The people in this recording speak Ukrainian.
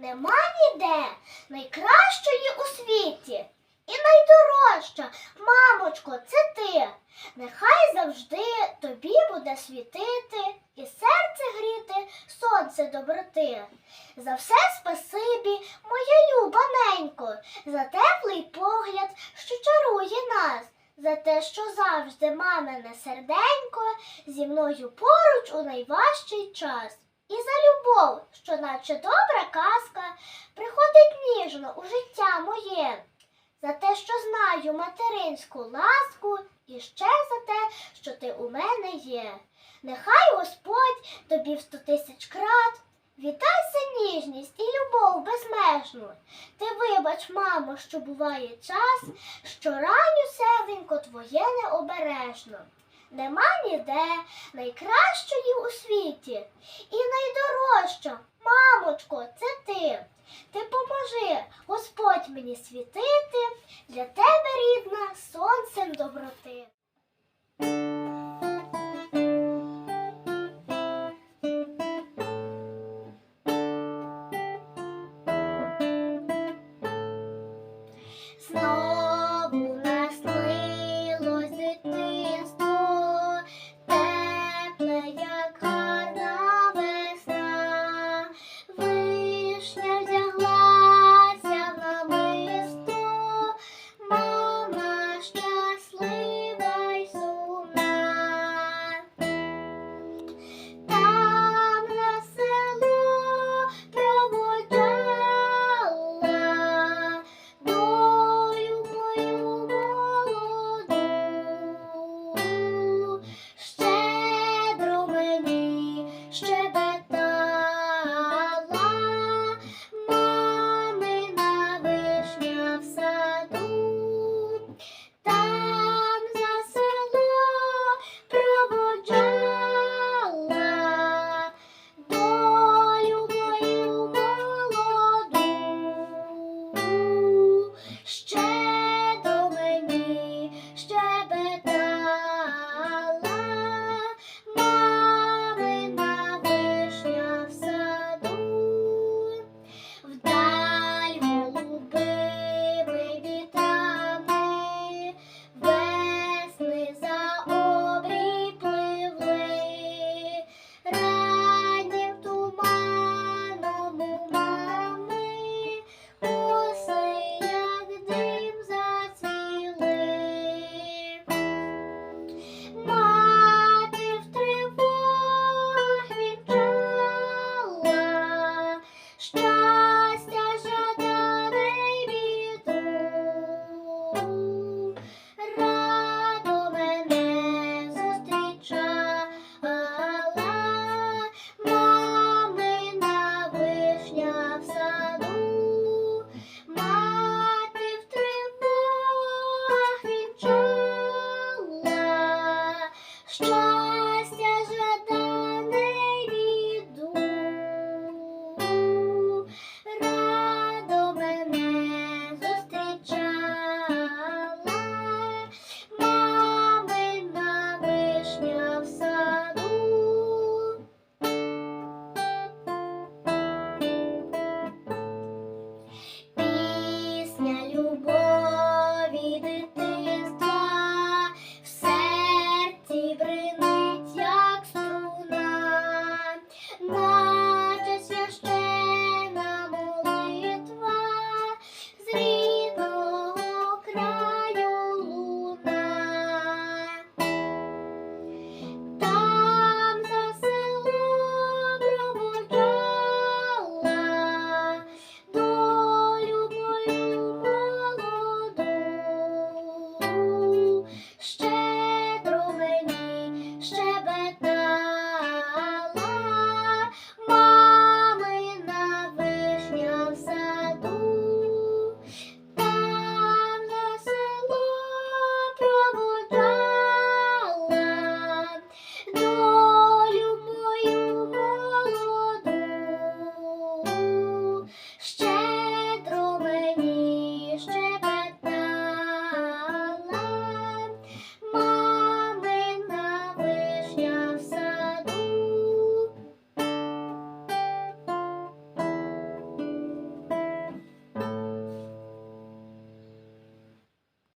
Нема ніде найкращої у світі. І найдорожча, мамочко, це ти. Нехай завжди тобі буде світити і серце гріти сонце доброти. За все спасибі, моя люба ненько, за теплий погляд, що чарує нас, за те, що завжди мамине серденько зі мною поруч у найважчий час. І за любов, що наче добра казка, приходить ніжно у життя моє, за те, що знаю материнську ласку, і ще за те, що ти у мене є. Нехай Господь тобі в сто тисяч крат віддай за ніжність і любов безмежну. Ти вибач, мамо, що буває час, що раню серденько твоє необережно. Нема ніде найкращої у світі найдорожча, мамочко, це ти. Ти поможи, Господь мені світити, для тебе, рідна, сонцем доброти. Наснилось дитинство, тепле, як